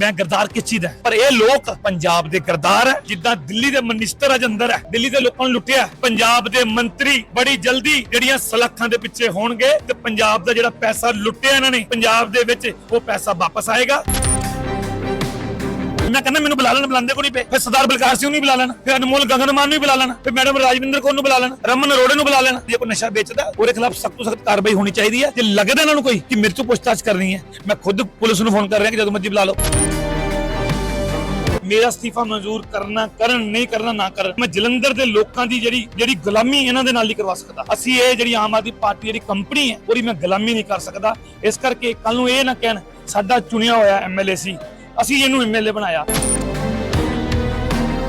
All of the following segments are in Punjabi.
ਮੈਂ ਗਰਦਾਰ ਕਿਸ ਚੀਜ਼ ਦਾ? ਪਰ ਇਹ ਲੋਕ ਪੰਜਾਬ ਦੇ ਗਰਦਾਰ ਹੈ, ਜਿੱਦਾਂ ਦਿੱਲੀ ਦੇ ਮਨਿਸਟਰ ਅਜ ਅੰਦਰ ਹੈ। ਦਿੱਲੀ ਦੇ ਲੋਕਾਂ ਨੂੰ ਲੁੱਟਿਆ ਪੰਜਾਬ ਦੇ ਮੰਤਰੀ ਬੜੀ ਜਲਦੀ ਜਿਹੜੀਆਂ ਸਲਾਖਾਂ ਦੇ ਪਿੱਛੇ ਹੋਣਗੇ ਤੇ ਪੰਜਾਬ ਦਾ ਜਿਹੜਾ ਪੈਸਾ ਲੁੱਟਿਆ ਇਹਨਾਂ ਨੇ, ਪੰਜਾਬ ਦੇ ਵਿੱਚ ਉਹ ਪੈਸਾ ਵਾਪਸ ਆਏਗਾ। ਮੈਂ ਕਹਿੰਦਾ ਮੈਨੂੰ ਬੁਲਾ ਲੈਣ, ਬੁਲਾਉਂਦੇ ਕੋ ਨਹੀਂ ਪਏ? ਫਿਰ ਸਰਦਾਰ ਬਲਕਾਰ ਸਿੰਘ ਨੂੰ ਬੁਲਾ ਲੈਣ, ਫਿਰ ਅਨਮੋਲ ਗਗਨਮਾਨ ਨੂੰ ਬੁਲਾ ਲੈਣ, ਫਿਰ ਮੈਡਮ ਰਾਜਵਿੰਦਰ ਕੌਰ ਨੂੰ ਬੁਲਾ ਲੈਣ, ਰਮਨ ਅਰੋੜੇ ਨੂੰ ਬੁਲਾ ਲੈਣ। ਜੇ ਕੋਈ ਨਸ਼ਾ ਵੇਚਦਾ, ਉਹਦੇ ਖਿਲਾਫ ਸਖਤ ਤੋਂ ਸਖਤ ਕਾਰਵਾਈ ਹੋਣੀ ਚਾਹੀਦੀ ਹੈ। ਜੇ ਲੱਗਦਾ ਇਹਨਾਂ ਨੂੰ ਕੋਈ ਕਿ ਮੇਰੇ ਤੋਂ ਪੁੱਛਤਾਛ ਕਰਨੀ ਹੈ, ਮੈਂ ਖੁਦ ਪੁਲਿਸ ਨੂੰ ਫੋਨ ਕਰ ਰਿਹਾ ਕਿ ਜਦੋਂ ਮਰਜ਼ੀ ਬੁਲਾ ਲਓ। ਮੇਰਾ ਅਸਤੀਫਾ ਮਨਜ਼ੂਰ ਕਰਨਾ, ਕਰਨ, ਨਹੀਂ ਕਰਨਾ, ਨਾ ਕਰਨ, ਮੈਂ ਜਲੰਧਰ ਦੇ ਲੋਕਾਂ ਦੀ ਜਿਹੜੀ ਜਿਹੜੀ ਗੁਲਾਮੀ ਇਹਨਾਂ ਦੇ ਨਾਲ ਨਹੀਂ ਕਰਵਾ ਸਕਦਾ। ਅਸੀਂ ਇਹ ਜਿਹੜੀ ਆਮ ਆਦਮੀ ਪਾਰਟੀ ਜਿਹੜੀ ਕੰਪਨੀ ਹੈ, ਉਹਦੀ ਮੈਂ ਗੁਲਾਮੀ ਨਹੀਂ ਕਰ ਸਕਦਾ। ਇਸ ਕਰਕੇ ਕੱਲ ਨੂੰ ਇਹ ਨਾ ਕਹਿਣ, ਸਾਡਾ ਚੁਣਿਆ ਹੋਇਆ ਐਮਐਲਏ ਸੀ, ਅਸੀਂ ਇਹਨੂੰ ਐਮਐਲਏ ਬਣਾਇਆ।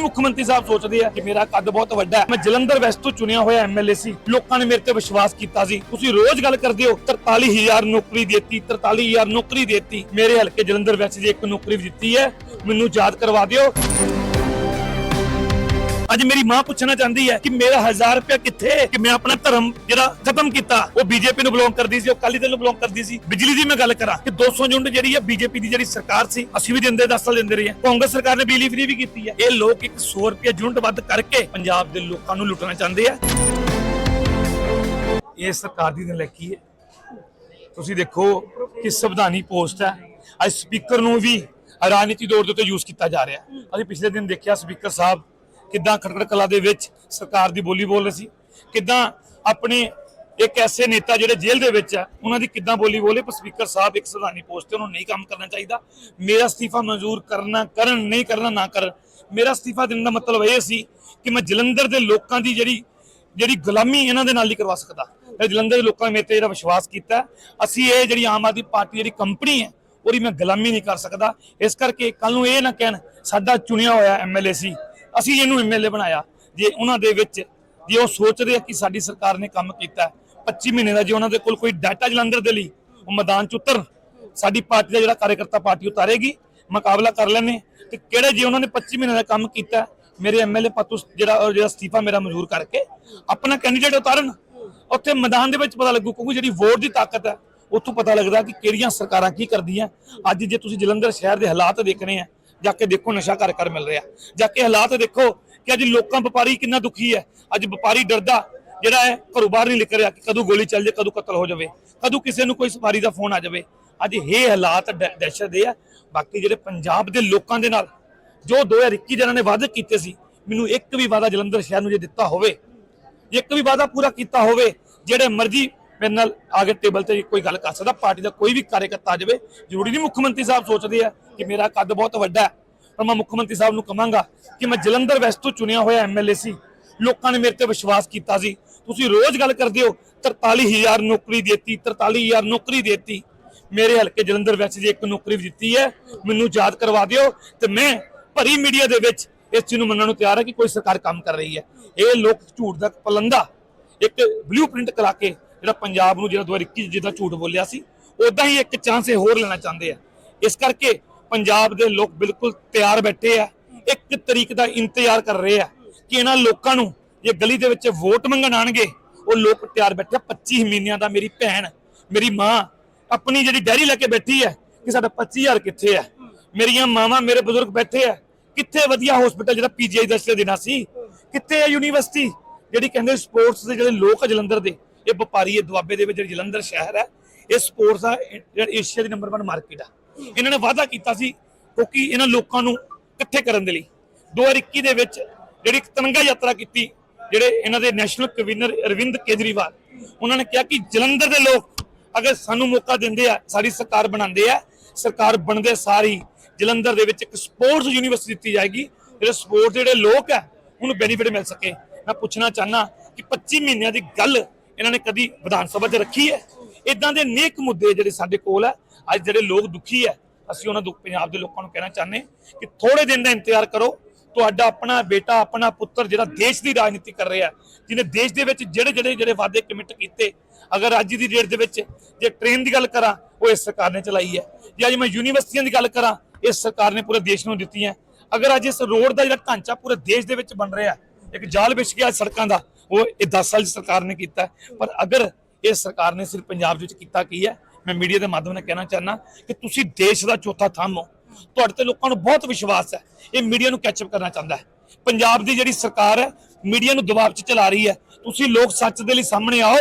ਮੁੱਖ ਮੰਤਰੀ ਸਾਹਿਬ ਸੋਚਦੇ ਆ ਕਿ ਮੇਰਾ ਕੱਦ ਬਹੁਤ ਵੱਡਾ ਹੈ। ਮੈਂ ਜਲੰਧਰ ਵੈਸਟ ਤੋਂ ਚੁਣਿਆ ਹੋਇਆ ਐਮਐਲਏ ਸੀ। ਲੋਕਾਂ ਨੇ ਮੇਰੇ ਤੇ ਵਿਸ਼ਵਾਸ ਕੀਤਾ ਸੀ। ਤੁਸੀਂ ਰੋਜ਼ ਗੱਲ ਕਰਦੇ ਹੋ 43000 ਨੌਕਰੀ ਦੇਤੀ 43000 ਨੌਕਰੀ ਦੇਤੀ। ਮੇਰੇ ਹਲਕੇ ਜਲੰਧਰ ਵੈਸਟ ਦੀ ਇੱਕ ਨੌਕਰੀ ਵੀ ਦਿੱਤੀ ਹੈ। ਮੈਨੂੰ ਯਾਦ ਕਰਵਾ ਦਿਓ। ਅੱਜ ਮੇਰੀ ਮਾਂ ਪੁੱਛਣਾ ਚਾਹੁੰਦੀ ਹੈ ਕਿ ਮੇਰਾ 1000 ਰੁਪਇਆ ਕਿੱਥੇ ਕਿ ਮੈਂ ਆਪਣਾ ਧਰਮ ਜਿਹੜਾ ਖਤਮ ਕੀਤਾ, ਉਹ ਬੀਜੇਪੀ ਨੂੰ ਬਿਲੋਂਗ ਕਰਦੀ ਸੀ, ਉਹ ਅਕਾਲੀ ਦਲ ਨੂੰ ਬਿਲੋਂਗ ਕਰਦੀ ਸੀ। ਬਿਜਲੀ ਦੀ ਮੈਂ ਗੱਲ ਕਰਾਂ ਕਿ 200 ਯੂਨਿਟ ਜਿਹੜੀ ਹੈ ਬੀਜੇਪੀ ਦੀ ਜਿਹੜੀ ਸਰਕਾਰ ਸੀ, ਅਸੀਂ ਵੀ ਦਿੰਦੇ 10 ਸਾਲ ਦਿੰਦੇ ਰਹੇ ਹਾਂ। ਕਾਂਗਰਸ ਸਰਕਾਰ ਨੇ ਬਿਜਲੀ ਫ੍ਰੀ ਵੀ ਕੀਤੀ ਹੈ। ਇਹ ਲੋਕ 100 ਰੁਪਏ ਯੂਨਿਟ ਵੱਧ ਕਰਕੇ ਪੰਜਾਬ ਦੇ ਲੋਕਾਂ ਨੂੰ ਲੁੱਟਣਾ ਚਾਹੁੰਦੇ ਆ। ਇਹ ਸਰਕਾਰ ਦੀ ਨਲੈਕੀ ਹੈ। ਤੁਸੀਂ ਦੇਖੋ ਕਿ ਸੰਵਿਧਾਨੀ ਪੋਸਟ ਹੈ। ਅੱਜ ਸਪੀਕਰ ਨੂੰ ਵੀ ਰਾਜਨੀਤੀ ਦੌਰ ਦੇ ਉੱਤੇ ਯੂਜ਼ ਕੀਤਾ ਜਾ ਰਿਹਾ ਅਸੀਂ ਪਿਛਲੇ ਦਿਨ ਦੇਖਿਆ ਸਪੀਕਰ ਸਾਹਿਬ ਕਿੱਦਾਂ ਖਟਕੜ ਕਲਾ ਦੇ ਵਿੱਚ ਸਰਕਾਰ ਦੀ ਬੋਲੀ ਬੋਲ ਰਹੇ ਸੀ? ਕਿੱਦਾਂ ਆਪਣੇ ਇੱਕ ਐਸੇ ਨੇਤਾ ਜਿਹੜੇ ਜੇਲ੍ਹ ਦੇ ਵਿੱਚ ਆ, ਉਹਨਾਂ ਦੀ ਕਿੱਦਾਂ ਬੋਲੀ ਬੋਲੇ ਪਰ ਸਪੀਕਰ ਸਾਹਿਬ ਇੱਕ ਸੰਵਿਧਾਨੀ ਪੋਸਟ ਤੇ ਉਹਨੂੰ ਨਹੀਂ ਕੰਮ ਕਰਨਾ ਚਾਹੀਦਾ। ਮੇਰਾ ਅਸਤੀਫਾ ਮਨਜ਼ੂਰ ਕਰਨਾ, ਕਰਨ, ਨਹੀਂ ਕਰਨਾ, ਨਾ ਕਰਨ। ਮੇਰਾ ਅਸਤੀਫਾ ਦੇਣ ਦਾ ਮਤਲਬ ਇਹ ਸੀ ਕਿ ਮੈਂ ਜਲੰਧਰ ਦੇ ਲੋਕਾਂ ਦੀ ਜਿਹੜੀ ਜਿਹੜੀ ਗੁਲਾਮੀ ਇਹਨਾਂ ਦੇ ਨਾਲ ਨਹੀਂ ਕਰਵਾ ਸਕਦਾ। ਇਹ ਜਲੰਧਰ ਦੇ ਲੋਕਾਂ ਨੇ ਮੇਰੇ ਤੇ ਜਿਹੜਾ ਵਿਸ਼ਵਾਸ ਕੀਤਾ, ਅਸੀਂ ਇਹ ਜਿਹੜੀ ਆਮ ਆਦਮੀ ਪਾਰਟੀ ਜਿਹੜੀ ਕੰਪਨੀ ਹੈ, ਉਹਦੀ ਮੈਂ ਗੁਲਾਮੀ ਨਹੀਂ ਕਰ ਸਕਦਾ। ਇਸ ਕਰਕੇ ਕੱਲ ਨੂੰ ਇਹ ਨਾ ਕਹਿਣ, ਸਾਡਾ ਚੁਣਿਆ ਹੋਇਆ ਐਮਐਲਏ ਸੀ ਅਸੀਂ ਇਹਨੂੰ ਐਮਐਲਏ ਬਣਾਇਆ ਜੇ ਉਹਨਾਂ ਦੇ ਵਿੱਚ ਜੇ ਉਹ ਸੋਚਦੇ ਆ ਕਿ ਸਾਡੀ ਸਰਕਾਰ ਨੇ ਕੰਮ ਕੀਤਾ ਹੈ, 25 ਮਹੀਨੇ ਦਾ ਜੇ ਉਹਨਾਂ ਦੇ ਕੋਲ ਕੋਈ ਡਾਟਾ ਜਲੰਧਰ ਦੇ ਲਈ ਉਹ ਮੈਦਾਨ ਚ ਉਤਰਨ ਸਾਡੀ ਪਾਰਟੀ ਦਾ ਜਿਹੜਾ ਕਾਰਜਕਰਤਾ ਪਾਰਟੀ ਉਤਾਰੇਗੀ ਮੁਕਾਬਲਾ ਕਰ ਲੈਣੇ ਤੇ ਕਿਹੜੇ ਜੇ ਉਹਨਾਂ ਨੇ 25 ਮਹੀਨੇ ਦਾ ਕੰਮ ਕੀਤਾ ਹੈ, ਮੇਰੇ ਐਮਐਲਏ ਪਤੂ ਜਿਹੜਾ ਉਹ ਜਿਹੜਾ ਅਸਤੀਫਾ ਮੇਰਾ ਮਨਜ਼ੂਰ ਕਰਕੇ ਆਪਣਾ ਕੈਂਡੀਡੇਟ ਉਤਾਰਨ। ਉੱਥੇ ਮੈਦਾਨ ਦੇ ਵਿੱਚ ਪਤਾ ਲੱਗੂ ਕਿਉਂਕਿ ਜਿਹੜੀ ਵੋਟ ਦੀ ਤਾਕਤ ਹੈ ਉੱਥੋਂ ਪਤਾ ਲੱਗਦਾ ਕਿ ਕਿਹੜੀਆਂ ਸਰਕਾਰਾਂ ਕੀ ਕਰਦੀਆਂ। ਅੱਜ ਜੇ ਤੁਸੀਂ ਜਲੰਧਰ ਸ਼ਹਿਰ ਦੇ ਹਾਲਾਤ ਦੇਖਣੇ ਆ ਜਾ ਕੇ ਦੇਖੋ ਨਸ਼ਾ ਘਰ ਘਰ ਮਿਲ ਰਿਹਾ। ਜਾ ਕੇ ਹਾਲਾਤ ਦੇਖੋ ਕਿ ਅੱਜ ਲੋਕਾਂ ਵਪਾਰੀ ਕਿੰਨਾ ਦੁਖੀ ਹੈ। ਅੱਜ ਵਪਾਰੀ ਡਰਦਾ, ਜਿਹੜਾ ਹੈ ਘਰੋਂ ਬਾਹਰ ਨਹੀਂ ਨਿਕਲ ਰਿਹਾ ਕਿ ਕਦੋਂ ਗੋਲੀ ਚੱਲ ਜਾਏ, ਕਦੋਂ ਕਤਲ ਹੋ ਜਾਵੇ, ਕਦੋਂ ਕਿਸੇ ਨੂੰ ਕੋਈ ਸਵਾਰੀ ਦਾ ਫੋਨ ਆ ਜਾਵੇ। ਅੱਜ ਇਹ ਹਾਲਾਤ ਦਹਿਸ਼ਤ ਦੇ ਆ। ਬਾਕੀ ਜਿਹੜੇ ਪੰਜਾਬ ਦੇ ਲੋਕਾਂ ਦੇ ਨਾਲ ਜੋ 2021 ਜਿਹਨਾਂ ਨੇ ਵਾਅਦੇ ਕੀਤੇ ਸੀ, ਮੈਨੂੰ ਇੱਕ ਵੀ ਵਾਅਦਾ ਜਲੰਧਰ ਸ਼ਹਿਰ ਨੂੰ ਜੇ ਦਿੱਤਾ ਹੋਵੇ, ਇੱਕ ਵੀ ਵਾਅਦਾ ਪੂਰਾ ਕੀਤਾ ਹੋਵੇ, ਜਿਹੜੇ ਮਰਜ਼ੀ ਮੇਰੇ ਨਾਲ ਆ ਕੇ ਟੇਬਲ ਤੇ ਕੋਈ ਗੱਲ ਕਰ ਸਕਦਾ, ਪਾਰਟੀ ਦਾ ਕੋਈ ਵੀ ਕਾਰਜਕਰਤਾ ਆ ਜਾਵੇ, ਜ਼ਰੂਰੀ ਨਹੀਂ ਮੁੱਖ ਮੰਤਰੀ ਸਾਹਿਬ ਸੋਚਦੇ ਆ ਕਿ ਮੇਰਾ ਕੱਦ ਬਹੁਤ ਵੱਡਾ ਹੈ, ਪਰ ਮੈਂ ਮੁੱਖ ਮੰਤਰੀ ਸਾਹਿਬ ਨੂੰ ਕਹਾਂਗਾ ਕਿ ਮੈਂ ਜਲੰਧਰ ਵੈਸਟ ਤੋਂ ਚੁਣਿਆ ਹੋਇਆ ਐਮਐਲਏ ਸੀ। ਲੋਕਾਂ ਨੇ ਮੇਰੇ ਤੇ ਵਿਸ਼ਵਾਸ ਕੀਤਾ ਸੀ। ਤੁਸੀਂ ਰੋਜ਼ ਗੱਲ ਕਰਦੇ ਹੋ 43000 ਨੌਕਰੀ ਦੇਤੀ 43000 ਨੌਕਰੀ ਦੇਤੀ। ਮੇਰੇ ਹਲਕੇ ਜਲੰਧਰ ਵੈਸਟ ਦੀ ਇੱਕ ਨੌਕਰੀ ਵੀ ਦਿੱਤੀ ਹੈ। ਮੈਨੂੰ ਯਾਦ ਕਰਵਾ ਦਿਓ ਤੇ ਮੈਂ ਭਰੀ ਮੀਡੀਆ ਦੇ ਵਿੱਚ ਇਸ ਚੀਜ਼ ਨੂੰ ਮੰਨਣ ਨੂੰ ਤਿਆਰ ਹਾਂ ਕਿ ਕੋਈ ਸਰਕਾਰ ਕੰਮ ਕਰ ਰਹੀ ਹੈ। ਇਹ ਲੋਕ ਝੂਠ ਦਾ ਪਲੰਦਾ, ਇੱਕ ਬਲੂਪ੍ਰਿੰਟ ਕਰਾ ਕੇ ਜਿਹੜਾ ਪੰਜਾਬ ਨੂੰ ਜਿਹੜਾ 2021 ਚ ਜਿੱਦਾਂ ਝੂਠ ਬੋਲਿਆ ਸੀ ਉਦਾਂ ਹੀ ਇੱਕ ਚਾਂਸ ਇਹ ਹੋਰ ਲੈਣਾ ਚਾਹੁੰਦੇ ਆ। ਇਸ ਕਰਕੇ ਪੰਜਾਬ ਦੇ ਲੋਕ ਬਿਲਕੁਲ ਤਿਆਰ ਬੈਠੇ ਆ, ਇੱਕ ਤਰੀਕ ਦਾ ਇੰਤਜ਼ਾਰ ਕਰ ਰਹੇ ਆ ਕਿ ਇਹਨਾਂ ਲੋਕਾਂ ਨੂੰ ਜੇ ਗਲੀ ਦੇ ਵਿੱਚ ਵੋਟ ਮੰਗਣ ਆਣਗੇ ਉਹ ਲੋਕ ਤਿਆਰ ਬੈਠੇ ਆ। 25 ਮਹੀਨਿਆਂ ਦਾ ਮੇਰੀ ਭੈਣ, ਮੇਰੀ ਮਾਂ ਆਪਣੀ ਜਿਹੜੀ ਡੈਰੀ ਲੈ ਕੇ ਬੈਠੀ ਹੈ ਕਿ ਸਾਡਾ 25000 ਕਿੱਥੇ ਹੈ ਮੇਰੀਆਂ ਮਾਵਾਂ, ਮੇਰੇ ਬਜ਼ੁਰਗ ਬੈਠੇ ਆ, ਕਿੱਥੇ ਵਧੀਆ ਹਸਪੀਟਲ ਜਿਹੜਾ ਪੀਜੀਆਈ ਦਸਤੇ ਦੇਣਾ ਸੀ? ਕਿੱਥੇ ਹੈ ਯੂਨੀਵਰਸਿਟੀ ਜਿਹੜੀ ਕਹਿੰਦੇ ਸਪੋਰਟਸ ਦੇ ਜਿਹੜੇ ਲੋਕ ਆ ਜਲੰਧਰ ਦੇ, ਇਹ ਵਪਾਰੀ, ਇਹ ਦੁਆਬੇ ਦੇ ਵਿੱਚ ਜਿਹੜੀ ਜਲੰਧਰ ਸ਼ਹਿਰ ਹੈ ਇਹ ਸਪੋਰਟਸ ਦਾ ਏਸ਼ੀਆ ਦੀ ਨੰਬਰ 1 ਮਾਰਕੀਟ ਆ। ਇਹਨਾਂ ਨੇ ਵਾਅਦਾ ਕੀਤਾ ਸੀ ਕਿਉਂਕਿ ਇਹਨਾਂ ਲੋਕਾਂ ਨੂੰ ਇਕੱਠੇ ਕਰਨ ਦੇ ਲਈ। 2021 ਦੇ ਵਿੱਚ ਜਿਹੜੀ ਇੱਕ ਤਿਰੰਗਾ ਯਾਤਰਾ ਕੀਤੀ, ਜਿਹੜੇ ਇਹਨਾਂ ਦੇ ਨੈਸ਼ਨਲ ਕਨਵੀਨਰ ਅਰਵਿੰਦ ਕੇਜਰੀਵਾਲ, ਉਹਨਾਂ ਨੇ ਕਿਹਾ ਕਿ ਜਲੰਧਰ ਦੇ ਲੋਕ ਅਗਰ ਸਾਨੂੰ ਮੌਕਾ ਦਿੰਦੇ ਆ, ਸਾਡੀ ਸਰਕਾਰ ਬਣਾਉਂਦੇ ਆ, ਸਰਕਾਰ ਬਣਦੇ ਸਾਰੀ ਜਲੰਧਰ ਦੇ ਵਿੱਚ ਇੱਕ ਸਪੋਰਟਸ ਯੂਨੀਵਰਸਿਟੀ ਦਿੱਤੀ ਜਾਏਗੀ, ਜਿਹੜੇ ਸਪੋਰਟਸ ਜਿਹੜੇ ਲੋਕ ਆ, ਉਹਨੂੰ ਬੈਨੀਫਿਟ ਮਿਲ ਸਕੇ। ਮੈਂ ਪੁੱਛਣਾ ਚਾਹਨਾ ਕਿ 25 ਮਹੀਨਿਆਂ ਦੀ ਗੱਲ ਇਹਨਾਂ ਨੇ ਕਦੀ ਵਿਧਾਨ ਸਭਾ 'ਚ ਰੱਖੀ ਹੈ? ਇਦਾਂ ਦੇ ਨੇਕ ਮੁੱਦੇ ਜਿਹੜੇ ਸਾਡੇ ਕੋਲ ਆ ਅੱਜ ਜਿਹੜੇ ਲੋਕ ਦੁਖੀ ਹੈ, ਅਸੀਂ ਉਹਨਾਂ ਦੁੱਖ ਪੰਜਾਬ ਦੇ ਲੋਕਾਂ ਨੂੰ ਕਹਿਣਾ ਚਾਹੁੰਦੇ ਕਿ ਥੋੜੇ ਦਿਨ ਦਾ ਇੰਤਜ਼ਾਰ ਕਰੋ। ਤੁਹਾਡਾ ਆਪਣਾ ਬੇਟਾ, ਆਪਣਾ ਪੁੱਤਰ ਜਿਹੜਾ ਦੇਸ਼ ਦੀ ਰਾਜਨੀਤੀ ਕਰ ਰਿਹਾ ਜਿਹਨੇ ਦੇਸ਼ ਦੇ ਵਿੱਚ ਜਿਹੜੇ ਜਿਹੜੇ ਜਿਹੜੇ ਵਾਅਦੇ ਕਮਿਟ ਕੀਤੇ, ਅਗਰ ਅੱਜ ਦੀ ਡੇਟ ਦੇ ਵਿੱਚ ਜੇ ਟ੍ਰੇਨ ਦੀ ਗੱਲ ਕਰਾਂ, ਉਹ ਇਸ ਸਰਕਾਰ ਨੇ ਚਲਾਈ ਹੈ। ਜੇ ਅੱਜ ਮੈਂ ਯੂਨੀਵਰਸਿਟੀਆਂ ਦੀ ਗੱਲ ਕਰਾਂ, ਇਸ ਸਰਕਾਰ ਨੇ ਪੂਰੇ ਦੇਸ਼ ਨੂੰ ਦਿੱਤੀਆਂ ਅਗਰ ਅੱਜ ਇਸ ਰੋਡ ਦਾ ਜਿਹੜਾ ਢਾਂਚਾ ਪੂਰੇ ਦੇਸ਼ ਦੇ ਵਿੱਚ ਬਣ ਰਿਹਾ ਇੱਕ ਜਾਲ ਵਿਛ ਗਿਆ ਸੜਕਾਂ ਦਾ, ਉਹ ਇਹ 10 ਸਾਲ ਸਰਕਾਰ ਨੇ ਕੀਤਾ ਪਰ ਅਗਰ ਇਹ ਸਰਕਾਰ ਨੇ ਸਿਰਫ ਪੰਜਾਬ ਦੇ ਵਿੱਚ ਕੀਤਾ ਕੀ ਹੈ ਮੈਂ ਮੀਡੀਆ ਦੇ ਮਾਧਿਅਮ ਨਾਲ ਕਹਿਣਾ ਚਾਹਨਾ ਕਿ ਤੁਸੀਂ ਦੇਸ਼ ਦਾ ਚੌਥਾ ਥੰਮ ਹੋ। ਤੁਹਾਡੇ ਤੇ ਲੋਕਾਂ ਨੂੰ ਬਹੁਤ ਵਿਸ਼ਵਾਸ ਹੈ। ਇਹ ਮੀਡੀਆ ਨੂੰ ਕੈਚਅਪ ਕਰਨਾ ਚਾਹੁੰਦਾ ਹੈ। ਪੰਜਾਬ ਦੀ ਜਿਹੜੀ ਸਰਕਾਰ ਹੈ, ਮੀਡੀਆ ਨੂੰ ਦਬਾਅ 'ਚ ਚਲਾ ਰਹੀ ਹੈ। ਤੁਸੀਂ ਲੋਕ ਸੱਚ ਦੇ ਲਈ ਸਾਹਮਣੇ ਆਓ।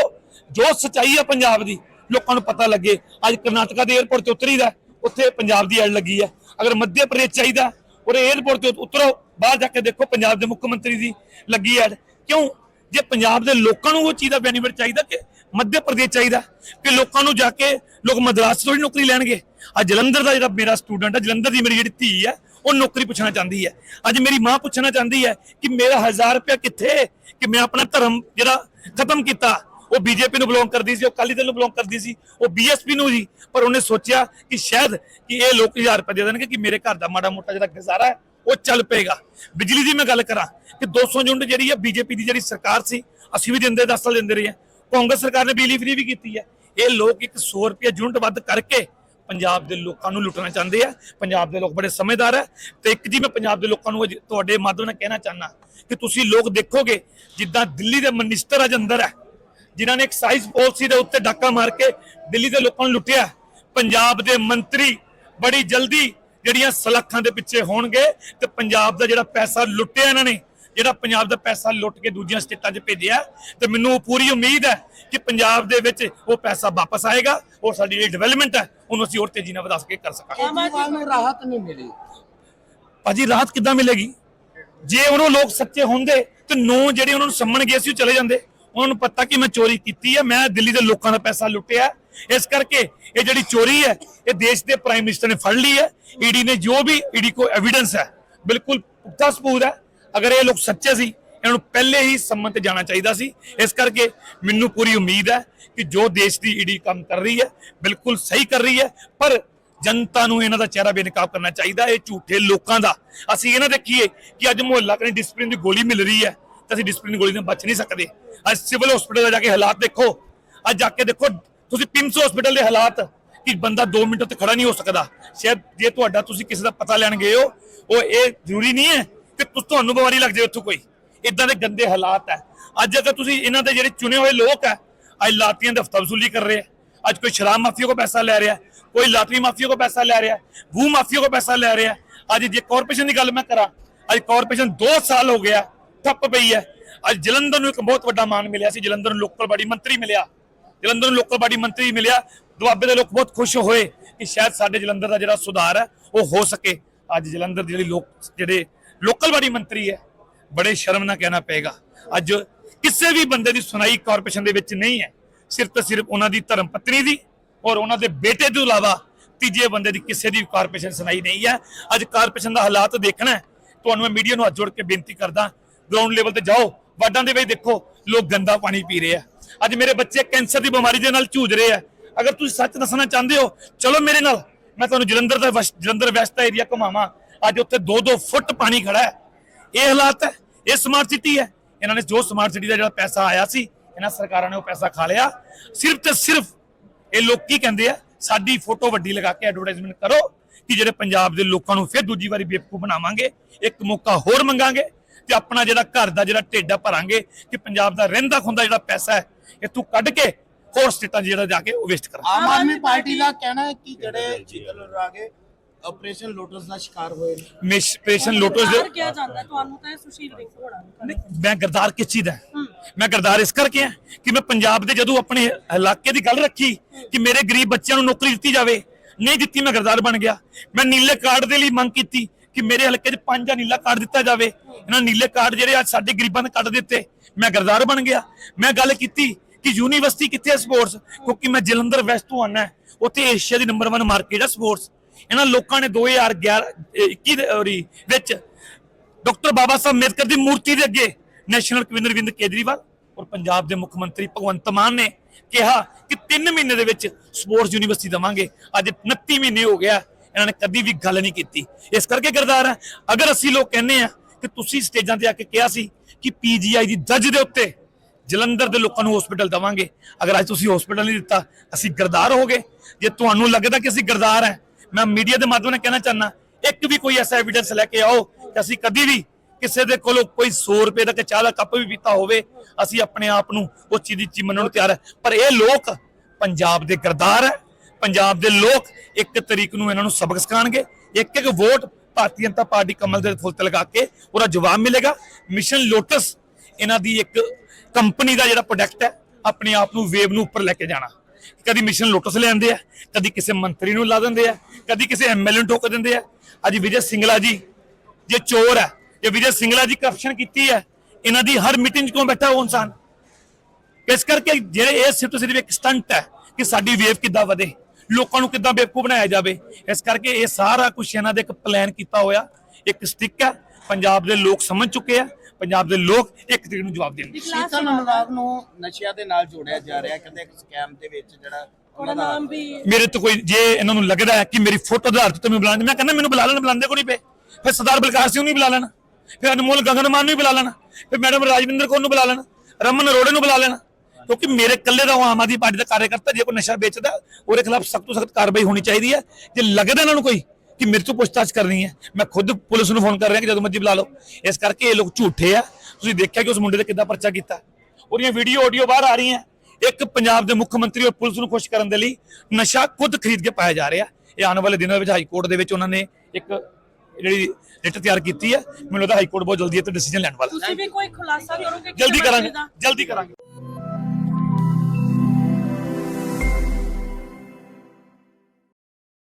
ਜੋ ਸਚਾਈ ਹੈ ਪੰਜਾਬ ਦੀ, ਲੋਕਾਂ ਨੂੰ ਪਤਾ ਲੱਗੇ। ਅੱਜ ਕਰਨਾਟਕਾ ਦੇ 에ਅਰਪੋਰਟ ਤੇ ਉਤਰੀਦਾ ਉੱਥੇ ਪੰਜਾਬ ਦੀ ਐਡ ਲੱਗੀ ਹੈ। ਅਗਰ ਮੱਧ ਪ੍ਰਦੇਸ਼ ਚਾਹੀਦਾ ਉਹਦੇ 에ਅਰਪੋਰਟ ਤੇ ਉਤਰੋ। ਬਾਹਰ ਜਾ ਕੇ ਦੇਖੋ, ਪੰਜਾਬ ਦੇ ਮੁੱਖ ਮੰਤਰੀ ਦੀ ਲੱਗੀ ਐਡ ਕਿਉਂ? ਜੇ ਪੰਜਾਬ ਦੇ ਲੋਕਾਂ ਨੂੰ ਉਹ ਚੀਜ਼ ਦਾ ਬੈਨੀਫਿਟ ਚਾਹੀਦਾ ਕਿ ਮੱਧ ਪ੍ਰਦੇਸ਼ ਚਾਹੀਦਾ ਕਿ ਲੋਕਾਂ ਨੂੰ ਜਾ ਕੇ ਲੋਕ ਮਦਰਾਸ ਤੋਂ ਹੀ ਨੌਕਰੀ ਲੈਣਗੇ। ਅੱਜ ਜਲੰਧਰ ਦਾ ਜਿਹੜਾ ਮੇਰਾ ਸਟੂਡੈਂਟ ਹੈ ਜਲੰਧਰ ਦੀ ਮੇਰੀ ਜਿਹੜੀ ਧੀ ਹੈ ਉਹ ਨੌਕਰੀ ਪੁੱਛਣਾ ਚਾਹੁੰਦੀ ਹੈ ਅੱਜ ਮੇਰੀ ਮਾਂ ਪੁੱਛਣਾ ਚਾਹੁੰਦੀ ਹੈ ਕਿ ਮੇਰਾ 1000 ਰੁਪਇਆ ਕਿੱਥੇ? ਕਿ ਮੈਂ ਆਪਣਾ ਧਰਮ ਜਿਹੜਾ ਖਤਮ ਕੀਤਾ। ਉਹ ਬੀਜੇਪੀ ਨੂੰ ਬਿਲੋਂਗ ਕਰਦੀ ਸੀ, ਉਹ ਅਕਾਲੀ ਦਲ ਨੂੰ ਬਿਲੋਂਗ ਕਰਦੀ ਸੀ, ਉਹ ਬੀਐਸਪੀ ਨੂੰ ਜੀ। ਪਰ ਉਹਨੇ ਸੋਚਿਆ ਕਿ ਸ਼ਾਇਦ ਕਿ ਇਹ ਲੋਕ 1000 ਰੁਪਏ ਦੇ ਦੇਣਗੇ ਕਿ ਮੇਰੇ ਘਰ ਦਾ ਮਾੜਾ ਮੋਟਾ ਜਿਹੜਾ ਗੁਜ਼ਾਰਾ ਹੈ, ਉਹ ਚੱਲ ਪਏਗਾ। ਬਿਜਲੀ ਦੀ ਮੈਂ ਗੱਲ ਕਰਾਂ ਕਿ 200 ਯੂਨਿਟ ਜਿਹੜੀ ਹੈ ਬੀਜੇਪੀ ਦੀ ਜਿਹੜੀ ਸਰਕਾਰ ਸੀ, ਅਸੀਂ ਵੀ ਦਿੰਦੇ 10 ਸਾਲ ਦਿੰਦੇ ਰਹੇ ਹਾਂ। ਕਾਂਗਰਸ ਸਰਕਾਰ ਨੇ ਬਿਜਲੀ ਫ੍ਰੀ ਵੀ ਕੀਤੀ ਹੈ। ਇਹ ਲੋਕ ਇੱਕ 100 ਰੁਪਏ ਯੂਨਿਟ ਵੱਧ ਕਰਕੇ ਪੰਜਾਬ ਦੇ ਲੋਕਾਂ ਨੂੰ ਲੁੱਟਣਾ ਚਾਹੁੰਦੇ ਆ। ਪੰਜਾਬ ਦੇ ਲੋਕ ਬੜੇ ਸਮਝਦਾਰ ਹੈ ਤੇ ਇੱਕ ਜੀ ਮੈਂ ਪੰਜਾਬ ਦੇ ਲੋਕਾਂ ਨੂੰ ਅੱਜ ਤੁਹਾਡੇ ਮਾਧਿਅਮ ਨਾਲ ਕਹਿਣਾ ਚਾਹਨਾ ਕਿ ਤੁਸੀਂ ਲੋਕ ਦੇਖੋਗੇ, ਜਿੱਦਾਂ ਦਿੱਲੀ ਦੇ ਮਨਿਸਟਰ ਅਜ ਅੰਦਰ ਹੈ ਜਿਨ੍ਹਾਂ ਨੇ ਐਕਸਾਈਜ਼ ਪਾਲਿਸੀ ਦੇ ਉੱਤੇ ਡਾਕਾ ਮਾਰ ਕੇ ਦਿੱਲੀ ਦੇ ਲੋਕਾਂ ਨੂੰ ਲੁੱਟਿਆ। ਪੰਜਾਬ ਦੇ ਮੰਤਰੀ ਬੜੀ ਜਲਦੀ ਜਿਹੜੀਆਂ ਸਲਾਖਾਂ ਦੇ ਪਿੱਛੇ ਹੋਣਗੇ ਤੇ ਪੰਜਾਬ ਦਾ ਜਿਹੜਾ ਪੈਸਾ ਲੁੱਟਿਆ ਇਹਨਾਂ ਨੇ ਜਿਹੜਾ ਪੰਜਾਬ ਦਾ ਪੈਸਾ ਲੁੱਟ ਕੇ ਦੂਜੀਆਂ ਸਟੇਟਾਂ 'ਚ ਭੇਜਿਆ ਤੇ ਮੈਨੂੰ ਪੂਰੀ ਉਮੀਦ ਹੈ ਕਿ ਪੰਜਾਬ ਦੇ ਵਿੱਚ ਉਹ ਪੈਸਾ ਵਾਪਸ ਆਏਗਾ ਔਰ ਸਾਡੀ ਜਿਹੜੀ ਡਿਵੈਲਪਮੈਂਟ ਹੈ ਉਹਨੂੰ ਅਸੀਂ ਹੋਰ ਤੇਜ਼ੀ ਨਾਲ ਵਧਾ ਕੇ ਕਰ ਸਕਾਂਗੇ। ਕੇਜਰੀਵਾਲ ਨੂੰ ਰਾਹਤ ਨਹੀਂ ਮਿਲੀ। ਭਾਜੀ ਰਾਹਤ ਕਿੱਦਾਂ ਮਿਲੇਗੀ? ਜੇ ਉਹਨੂੰ ਲੋਕ ਸੱਚੇ ਹੁੰਦੇ ਤੇ ਨੌ ਜਿਹੜੇ ਉਹਨਾਂ ਨੂੰ ਸੰਮਣ ਗਏ ਸੀ ਉਹ ਚਲੇ ਜਾਂਦੇ। ਉਹਨਾਂ ਨੂੰ ਪਤਾ ਕਿ ਮੈਂ ਚੋਰੀ ਕੀਤੀ ਹੈ ਮੈਂ ਦਿੱਲੀ ਦੇ ਲੋਕਾਂ ਦਾ ਪੈਸਾ ਲੁੱਟਿਆ ਇਸ ਕਰਕੇ ਇਹ ਜਿਹੜੀ ਚੋਰੀ ਹੈ ਇਹ ਦੇਸ਼ ਦੇ ਪ੍ਰਾਈਮ ਮਿਨਿਸਟਰ ਨੇ ਫੜ ਲਈ ਹੈ। ਈਡੀ ਨੇ ਜੋ ਵੀ ਈਡੀ ਕੋ ਐਵੀਡੈਂਸ ਹੈ ਬਿਲਕੁਲ ਪੁਖਤਾ ਸਬੂਤ ਹੈ। ਅਗਰ ਇਹ ਲੋਕ ਸੱਚੇ ਸੀ, ਇਹਨਾਂ ਨੂੰ ਪਹਿਲੇ ਹੀ ਸੰਮਨ ਤੇ ਜਾਣਾ ਚਾਹੀਦਾ ਸੀ। ਇਸ ਕਰਕੇ ਮੈਨੂੰ ਪੂਰੀ ਉਮੀਦ ਹੈ ਕਿ ਜੋ ਦੇਸ਼ ਦੀ ਈਡੀ ਕੰਮ ਕਰ ਰਹੀ ਹੈ, ਬਿਲਕੁਲ ਸਹੀ ਕਰ ਰਹੀ ਹੈ, ਪਰ ਜਨਤਾ ਨੂੰ ਇਹਨਾਂ ਦਾ ਚਿਹਰਾ ਬੇਨਕਾਬ ਕਰਨਾ ਚਾਹੀਦਾ, ਇਹ ਝੂਠੇ ਲੋਕਾਂ ਦਾ। ਅਸੀਂ ਇਹ ਨਾ ਦੇਖੀਏ ਕਿ ਅੱਜ ਮੁਹੱਲਾ ਕਨੇ ਡਿਸਪਲਿਨ ਦੀ ਗੋਲੀ ਮਿਲ ਰਹੀ ਹੈ, ਤਾਂ ਅਸੀਂ ਡਿਸਪਲਿਨ ਦੀ ਗੋਲੀ ਤੋਂ ਬਚ ਨਹੀਂ ਸਕਦੇ। ਅੱਜ ਸਿਵਲ ਹਸਪੀਟਲ ਜਾ ਕੇ ਹਾਲਾਤ ਦੇਖੋ। ਅੱਜ ਜਾ ਕੇ ਦੇਖੋ, ਤੁਸੀਂ ਪਿੰਸ ਹਸਪੀਟਲ ਦੇ ਹਾਲਾਤ ਕਿ ਬੰਦਾ 2 ਮਿੰਟ 'ਤੇ ਖੜਾ ਨਹੀਂ ਹੋ ਸਕਦਾ। ਸ਼ਾਇਦ ਜੇ ਤੁਹਾਡਾ ਤੁਸੀਂ ਕਿਸੇ ਦਾ ਪਤਾ ਲੈਣ ਗਏ ਹੋ, ਉਹ ਇਹ ਜ਼ਰੂਰੀ ਨਹੀਂ ਹੈ ਕਿ ਤੁਹਾਨੂੰ ਬਿਮਾਰੀ ਲੱਗ ਜਾਏ ਉੱਥੋਂ ਕੋਈ। ਇਦਾਂ ਦੇ ਗੰਦੇ ਹਾਲਾਤ ਹੈ। ਅੱਜ ਅਗਰ ਤੁਸੀਂ ਇਹਨਾਂ ਦੇ ਜਿਹੜੇ ਚੁਣੇ ਹੋਏ ਲੋਕ ਹੈ, ਅੱਜ ਲਾਤੀਆਂ ਦਾ ਵਸੂਲੀ ਕਰ ਰਹੇ ਹੈ। ਅੱਜ ਕੋਈ ਸ਼ਰਾਬ ਮਾਫੀਆ ਕੋ ਪੈਸਾ ਲੈ ਰਿਹਾ ਕੋਈ ਲਾਟਰੀ ਮਾਫੀਆ ਕੋ ਪੈਸਾ ਲੈ ਰਿਹਾ ਭੂ ਮਾਫੀਆ ਕੋ ਪੈਸਾ ਲੈ ਰਿਹਾ ਅੱਜ ਜੇ ਕਾਰਪੋਰੇਸ਼ਨ ਦੀ ਗੱਲ ਮੈਂ ਕਰਾਂ, ਅੱਜ ਕਾਰਪੋਰੇਸ਼ਨ 2 ਸਾਲ ਹੋ ਗਿਆ ਠੱਪ ਪਈ ਹੈ। ਅੱਜ ਜਲੰਧਰ ਨੂੰ ਇੱਕ ਬਹੁਤ ਵੱਡਾ ਮਾਨ ਮਿਲਿਆ ਸੀ। ਜਲੰਧਰ ਨੂੰ ਲੋਕਲ ਬਾਡੀ ਮੰਤਰੀ ਮਿਲਿਆ। ਜਲੰਧਰ ਨੂੰ ਲੋਕਲ ਬਾਡੀ ਮੰਤਰੀ ਮਿਲਿਆ। ਦੁਆਬੇ ਦੇ ਲੋਕ ਬਹੁਤ ਖੁਸ਼ ਹੋਏ ਕਿ ਸ਼ਾਇਦ ਸਾਡੇ ਜਲੰਧਰ ਦਾ ਜਿਹੜਾ ਸੁਧਾਰ ਹੈ, ਉਹ ਹੋ ਸਕੇ। ਅੱਜ ਜਲੰਧਰ ਦੀ ਜਿਹੜੀ ਲੋਕ, ਜਿਹੜੇ ਲੋਕਲ ਬਾਡੀ ਮੰਤਰੀ ਹੈ, ਬੜੇ ਸ਼ਰਮ ਨਾਲ ਕਹਿਣਾ ਪਏਗਾ। ਅੱਜ ਕਿਸੇ ਵੀ ਬੰਦੇ ਦੀ ਸੁਣਾਈ ਕਾਰਪੋਰੇਸ਼ਨ ਦੇ ਵਿੱਚ ਨਹੀਂ ਹੈ, ਸਿਰਫ ਤੇ ਸਿਰਫ ਉਹਨਾਂ ਦੀ ਧਰਮ ਪਤਨੀ ਦੀ ਔਰ ਉਹਨਾਂ ਦੇ ਬੇਟੇ ਤੋਂ ਇਲਾਵਾ ਤੀਜੇ ਬੰਦੇ ਦੀ ਕਿਸੇ ਦੀ ਕਾਰਪੋਰੇਸ਼ਨ ਸੁਣਾਈ ਨਹੀਂ ਹੈ। ਅੱਜ ਕਾਰਪੋਰੇਸ਼ਨ ਦਾ ਹਾਲਾਤ ਦੇਖਣਾ ਤੁਹਾਨੂੰ ਮੈਂ ਮੀਡੀਆ ਨੂੰ ਹੱਥ ਜੋੜ ਕੇ ਬੇਨਤੀ ਕਰਦਾ ਗਰਾਊਂਡ ਲੈਵਲ ਤੇ ਜਾਓ, ਵਾਰਡਾਂ ਦੇ ਵਿੱਚ ਦੇਖੋ, ਲੋਕ ਗੰਦਾ ਪਾਣੀ ਪੀ ਰਹੇ ਆ। ਅੱਜ ਮੇਰੇ ਬੱਚੇ ਕੈਂਸਰ ਦੀ ਬਿਮਾਰੀ ਦੇ ਨਾਲ ਝੂਝ ਰਹੇ ਆ। ਅਗਰ ਤੁਸੀਂ ਸੱਚ ਦੱਸਣਾ ਚਾਹੁੰਦੇ ਹੋ, ਚਲੋ ਮੇਰੇ ਨਾਲ, ਮੈਂ ਤੁਹਾਨੂੰ ਜਲੰਧਰ ਦਾ ਵਸ- ਜਲੰਧਰ ਵੈਸਟ ਦਾ ਏਰੀਆ ਘੁਮਾਵਾਂ। ਅੱਜ ਉੱਥੇ 2-2 ਫੁੱਟ ਪਾਣੀ ਖੜਾ ਹੈ। ਇਹ ਹਾਲਾਤ ਹੈ ਇਹ ਸਮਾਰਟ ਸਿਟੀ ਹੈ। ਇਹਨਾਂ ਨੇ ਜੋ ਸਮਾਰਟ ਸਿਟੀ ਦਾ ਜਿਹੜਾ ਪੈਸਾ ਆਇਆ ਸੀ ਇਹਨਾਂ ਸਰਕਾਰਾਂ ਨੇ ਉਹ ਪੈਸਾ ਖਾ ਲਿਆ। ਸਿਰਫ ਤੇ ਸਿਰਫ ਇਹ ਲੋਕ ਕੀ ਕਹਿੰਦੇ ਆ ਸਾਡੀ ਫੋਟੋ ਵੱਡੀ ਲਗਾ ਕੇ ਐਡਵਰਟਾਈਜ਼ਮੈਂਟ ਕਰੋ ਕਿ ਜਿਹੜੇ ਪੰਜਾਬ ਦੇ ਲੋਕਾਂ ਨੂੰ ਫਿਰ ਦੂਜੀ ਵਾਰੀ ਬੇਵਕੂਫ ਬਣਾਵਾਂਗੇ ਇੱਕ ਮੌਕਾ ਹੋਰ ਮੰਗਾਂਗੇ ਤੇ ਆਪਣਾ ਜਿਹੜਾ ਘਰ ਦਾ ਜਿਹੜਾ ਢੇਡਾ ਭਰਾਂਗੇ ਕਿ ਪੰਜਾਬ ਦਾ ਰਹਿੰਦਾ ਖੁੰਦਾ ਜਿਹੜਾ ਪੈਸਾ ਹੈ ਇਹ ਤੂੰ ਕੱਢ ਕੇ ਹੋਰ ਸਟੇਟਾਂ 'ਚ ਜਿਹੜਾ ਜਾ ਕੇ ਉਹ ਵੇਸਟ ਕਰਾਂ। ਆਮ ਆਦਮੀ ਪਾਰਟੀ ਦਾ ਕਹਿਣਾ ਹੈ ਕਿ ਜਿਹੜੇ ਜੀਤਲ ਰਾਗੇ ਆਪਰੇਸ਼ਨ ਲੋਟਸ ਦਾ ਸ਼ਿਕਾਰ ਹੋਏ ਨੇ। ਮਿਸਪ੍ਰੇਸ਼ਨ ਲੋਟਸ ਦੇ ਕਿਹਾ ਜਾਂਦਾ ਤੁਹਾਨੂੰ ਤਾਂ ਇਹ ਸੁਸ਼ੀਲ ਰਿੰਕੂ ਹੋਣਾ ਮੈਂ ਗਰਦਾਰ ਕਿਸ ਚੀਜ਼ ਦਾ? ਮੈਂ ਗਰਦਾਰ ਇਸ ਕਰਕੇ ਆ ਕਿ ਮੈਂ ਪੰਜਾਬ ਦੇ ਜਦੋਂ ਆਪਣੇ ਇਲਾਕੇ ਦੀ ਗੱਲ ਰੱਖੀ ਕਿ ਮੇਰੇ ਗਰੀਬ ਬੱਚਿਆਂ ਨੂੰ ਨੌਕਰੀ ਦਿੱਤੀ ਜਾਵੇ ਨਹੀਂ ਦਿੱਤੀ ਮੈਂ ਗਰਦਾਰ ਬਣ ਗਿਆ। ਮੈਂ ਨੀਲੇ ਕਾਰਡ ਦੇ ਲਈ ਮੰਗ ਕੀਤੀ ਕਿ ਮੇਰੇ ਹਲਕੇ 'ਚ ਪੰਜ ਜਾਂ ਨੀਲਾ ਕਾਰਡ ਦਿੱਤਾ ਜਾਵੇ। ਇਹਨਾਂ ਨੀਲੇ ਕਾਰਡ ਜਿਹੜੇ ਅੱਜ ਸਾਡੇ ਗਰੀਬਾਂ ਨੇ ਕੱਢ ਦਿੱਤੇ ਮੈਂ ਗਰਦਾਰ ਬਣ ਗਿਆ। ਮੈਂ ਗੱਲ ਕੀਤੀ ਕਿ ਯੂਨੀਵਰਸਿਟੀ ਕਿੱਥੇ ਹੈ ਸਪੋਰਟਸ ਕਿਉਂਕਿ ਮੈਂ ਜਲੰਧਰ ਵੈਸਟ ਤੋਂ ਆਣਾ ਉੱਥੇ ਏਸ਼ੀਆ ਦੀ ਨੰਬਰ 1 ਮਾਰਕੀਟ ਹੈ ਸਪੋਰਟਸ ਇਹਨਾਂ ਲੋਕਾਂ ਨੇ 2011 21 ਦੇ ਔਰੀ ਵਿੱਚ ਡਾਕਟਰ ਬਾਬਾ ਸਾਹਿਬ ਅੰਬੇਦਕਰ ਦੀ ਮੂਰਤੀ ਦੇ ਅੱਗੇ ਨੈਸ਼ਨਲ ਕਵਿੰਦਰ ਵਿੰਦ ਕੇਜਰੀਵਾਲ ਔਰ ਪੰਜਾਬ ਦੇ ਮੁੱਖ ਮੰਤਰੀ ਭਗਵੰਤ ਮਾਨ ਨੇ ਕਿਹਾ ਕਿ 3 ਮਹੀਨੇ ਦੇ ਵਿੱਚ ਸਪੋਰਟਸ ਯੂਨੀਵਰਸਿਟੀ ਦਵਾਂਗੇ। ਅੱਜ 29 ਮਹੀਨੇ ਹੋ ਗਿਆ, ਇਹਨਾਂ ਨੇ ਕਦੀ ਵੀ ਗੱਲ ਨਹੀਂ ਕੀਤੀ। ਇਸ ਕਰਕੇ ਗਰਦਾਰ ਹੈ, ਅਗਰ ਅਸੀਂ ਲੋਕ ਕਹਿੰਦੇ ਆ ਕਿ ਤੁਸੀਂ ਸਟੇਜਾਂ ਤੇ ਆ ਕੇ ਕਿਹਾ ਸੀ ਕਿ ਪੀਜੀਆਈ ਦੀ ਜੱਜ ਦੇ ਉੱਤੇ ਜਲੰਧਰ ਦੇ ਲੋਕਾਂ ਨੂੰ ਹਸਪੀਟਲ ਦਵਾਂਗੇ, ਅਗਰ ਅੱਜ ਤੁਸੀਂ ਹਸਪੀਟਲ ਨਹੀਂ ਦਿੱਤਾ, ਅਸੀਂ ਗਰਦਾਰ ਹੋ ਗਏ ਜੇ ਤੁਹਾਨੂੰ ਲੱਗਦਾ ਕਿ ਅਸੀਂ ਗਰਦਾਰ ਹੈ ਮੈਂ ਮੀਡੀਆ ਦੇ ਮਾਧਿਅਮ ਨਾਲ ਕਹਿਣਾ ਚਾਹਨਾ ਇੱਕ ਵੀ ਕੋਈ ਐਸਾ ਐਵੀਡੈਂਸ ਲੈ ਕੇ ਆਓ ਕਿ ਅਸੀਂ ਕਦੀ ਵੀ ਕਿਸੇ ਦੇ ਕੋਲੋਂ ਕੋਈ 100 ਰੁਪਏ ਦਾ ਕਿ ਚਾਹ ਦਾ ਕੱਪ ਵੀ ਪੀਤਾ ਹੋਵੇ, ਅਸੀਂ ਆਪਣੇ ਆਪ ਨੂੰ ਉਸ ਚੀਜ਼ ਦੀ ਚੀਜ਼ ਮੰਨਣ ਨੂੰ ਤਿਆਰ ਹੈ। ਪਰ ਇਹ ਲੋਕ ਪੰਜਾਬ ਦੇ ਗਰਦਾਰ ਹੈ, ਪੰਜਾਬ ਦੇ ਲੋਕ ਇੱਕ ਤਰੀਕ ਨੂੰ ਇਹਨਾਂ ਨੂੰ ਸਬਕ ਸਿਖਾਣਗੇ ਇੱਕ ਇੱਕ ਵੋਟ ਭਾਰਤੀ ਜਨਤਾ ਪਾਰਟੀ ਕਮਲ ਦੇ ਫੁੱਲ ਤੇ ਲਗਾ ਕੇ ਉਹਦਾ ਜਵਾਬ ਮਿਲੇਗਾ। ਮਿਸ਼ਨ ਲੋਟਸ ਇਹਨਾਂ ਦੀ ਇੱਕ ਕੰਪਨੀ ਦਾ ਜਿਹੜਾ ਪ੍ਰੋਡਕਟ ਹੈ, ਆਪਣੇ ਆਪ ਨੂੰ ਵੇਵ ਨੂੰ ਉੱਪਰ ਲੈ ਕੇ ਜਾਣਾ। ਕਦੀ ਮਿਸ਼ਨ ਲੋਟਸ ਲਿਆਂਦੇ ਆ, ਕਦੀ ਕਿਸੇ ਮੰਤਰੀ ਨੂੰ ਲਾ ਦਿੰਦੇ ਆ, ਕਦੀ ਕਿਸੇ ਐਮਐਲਏ ਨੂੰ ਠੋਕ ਦਿੰਦੇ ਆ। ਅੱਜ ਵਿਜੇ ਸਿੰਗਲਾ ਜੀ, ਜੇ ਚੋਰ ਹੈ ਜੇ ਵਿਜੇ ਸਿੰਗਲਾ ਜੀ ਕਰਪਸ਼ਨ ਕੀਤੀ ਹੈ ਇਹਨਾਂ ਦੀ ਹਰ ਮੀਟਿੰਗ 'ਚ ਕਿਉਂ ਬੈਠਾ ਉਹ ਇਨਸਾਨ? ਇਸ ਕਰਕੇ ਜਿਹੜੇ ਇਹ ਸਿਰਫ ਤੇ ਸਿਰਫ ਇੱਕ ਸਟੰਟ ਹੈ ਕਿ ਸਾਡੀ ਵੇਵ ਕਿੱਦਾਂ ਵਧੇ, ਲੋਕਾਂ ਨੂੰ ਕਿੱਦਾਂ ਬੇਵਕੂਫ ਬਣਾਇਆ ਜਾਵੇ। ਇਸ ਕਰਕੇ ਇਹ ਸਾਰਾ ਕੁਝ ਇਹਨਾਂ ਦੇ ਇੱਕ ਪਲਾਨ ਕੀਤਾ ਹੋਇਆ, ਇੱਕ ਸਟਿਕ ਹੈ ਪੰਜਾਬ ਦੇ ਲੋਕ ਸਮਝ ਚੁੱਕੇ ਆ। ਪੰਜਾਬ ਦੇ ਲੋਕ ਇੱਕ ਤਰੀਕ ਨੂੰ ਜਵਾਬ ਦੇਣਗੇ। ਸ਼ੀਤਲ ਅਨੁਰਾਗ ਨੂੰ ਨਸ਼ਿਆਂ ਦੇ ਨਾਲ ਜੋੜਿਆ ਜਾ ਰਿਹਾ ਕਹਿੰਦੇ ਇੱਕ ਸਕੈਮ ਦੇ ਵਿੱਚ ਜਿਹੜਾ ਤੁਹਾਡਾ ਨਾਮ ਵੀ ਮੇਰੇ ਤੋਂ ਕੋਈ ਜੇ ਇਹਨਾਂ ਨੂੰ ਲੱਗਦਾ ਹੈ ਕਿ ਮੇਰੀ ਫੋਟੋ ਦੇ ਆਧਾਰ ਤੇ ਮੈਨੂੰ ਬੁਲਾਉਂਦੇ ਮੈਂ ਕਹਿੰਦਾ ਮੈਨੂੰ ਬੁਲਾ ਲੈਣ ਬੁਲਾਉਂਦੇ ਕੋਈ ਨਹੀਂ ਪਏ? ਫਿਰ ਸਰਦਾਰ ਬਲਕਾਰ ਸਿੰਘ ਨੂੰ ਵੀ ਬੁਲਾ ਲੈਣ ਫਿਰ ਅਨਮੋਲ ਗਗਨਮਾਨ ਨੂੰ ਵੀ ਬੁਲਾ ਲੈਣ ਫਿਰ ਮੈਡਮ ਰਾਜਵਿੰਦਰ ਕੌਰ ਨੂੰ ਬੁਲਾ ਲੈਣ ਰਮਨ ਅਰੋੜੇ ਨੂੰ ਬੁਲਾ ਲੈਣ ਕਿਉਂਕਿ ਮੇਰੇ ਇਕੱਲੇ ਦਾ ਉਹ ਆਮ ਆਦਮੀ ਪਾਰਟੀ ਦਾ ਕਾਰਜਕਰਤਾ ਜੇ ਕੋਈ ਨਸ਼ਾ ਵੇਚਦਾ ਉਹਦੇ ਖਿਲਾਫ ਸਖਤ ਤੋਂ ਸਖਤ ਕਾਰਵਾਈ ਹੋਣੀ ਚਾਹੀਦੀ ਹੈ। ਜੇ ਲੱਗਦਾ ਇਹਨਾਂ ਨੂੰ ਕੋਈ ਕਿ ਮੇਰੇ ਤੋਂ ਪੁੱਛਤਾਛ ਕਰਨੀ ਹੈ। ਮੈਂ ਖੁਦ ਪੁਲਿਸ ਨੂੰ ਫੋਨ ਕਰ ਰਿਹਾ ਕਿ ਜਦੋਂ ਮਰਜ਼ੀ ਬੁਲਾ ਲਓ। ਇਸ ਕਰਕੇ ਇਹ ਲੋਕ ਝੂਠੇ ਆ। ਤੁਸੀਂ ਦੇਖਿਆ ਕਿ ਉਸ ਮੁੰਡੇ ਤੇ ਕਿੱਦਾਂ ਪਰਚਾ ਕੀਤਾ। ਉਹਦੀਆਂ ਵੀਡੀਓ ਆਡੀਓ ਬਾਹਰ ਆ ਰਹੀਆਂ। ਇੱਕ ਪੰਜਾਬ ਦੇ ਮੁੱਖ ਮੰਤਰੀ ਔਰ ਪੁਲਿਸ ਨੂੰ ਖੁਸ਼ ਕਰਨ ਦੇ ਲਈ ਨਸ਼ਾ ਖੁਦ ਖਰੀਦ ਕੇ ਪਾਇਆ ਜਾ ਰਿਹਾ। ਇਹ ਆਉਣ ਵਾਲੇ ਦਿਨਾਂ ਵਿੱਚ ਹਾਈ ਕੋਰਟ ਦੇ ਵਿੱਚ ਉਹਨਾਂ ਨੇ ਇੱਕ ਜਿਹੜੀ ਰਿਟ ਤਿਆਰ ਕੀਤੀ ਹੈ। ਮੈਨੂੰ ਲੱਗਦਾ ਹਾਈ ਕੋਰਟ ਬਹੁਤ ਜਲਦੀ ਇਹ ਤੇ ਡਿਸੀਜਨ ਲੈਣ ਵਾਲਾ। ਤੁਸੀਂ ਵੀ ਕੋਈ ਖੁਲਾਸਾ ਕਰੋਗੇ ਕਿ ਜਲਦੀ ਕਰਾਂਗੇ? ਜਲਦੀ ਕਰਾਂਗੇ।